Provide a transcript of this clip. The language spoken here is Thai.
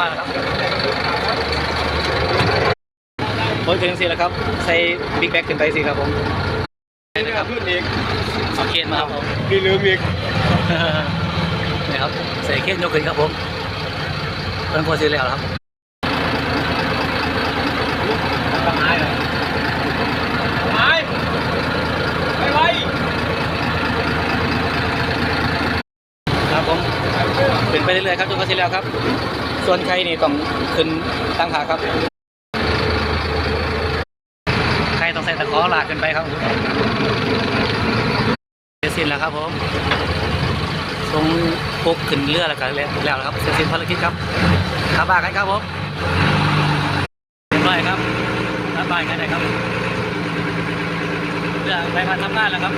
มากนะครับผมถึงสิแล้วครับ ใส่บิ๊กแบ็กขึ้นไปสิครับผมนี่ครับขึ้นอีกเอาเคนมาครับผมพี่ลืมอีกนี่ครับใส่เคนยกขึ้นครับผมเพิ่นพอซื้อแล้วครับต้องหายเลยหายไปไวครับผมขึ้นไปเรื่อยๆครับจนพอซื้อแล้วครับ ส่วนใครนี่ต้องขึ้นตั้งขาครับ ใครต้องใส่ตะขอลากขึ้นไปครับเสร็จสิ้นแล้วครับผมทรงปุ๊กขึ้นเรือแล้วกันแล้วแล้วครับเสร็จสิ้นภารกิจครับขับบ้านกันครับผมเรียบร้อยครับขับบ้านกันได้ครับเรือไปมาทำงานแล้วครับ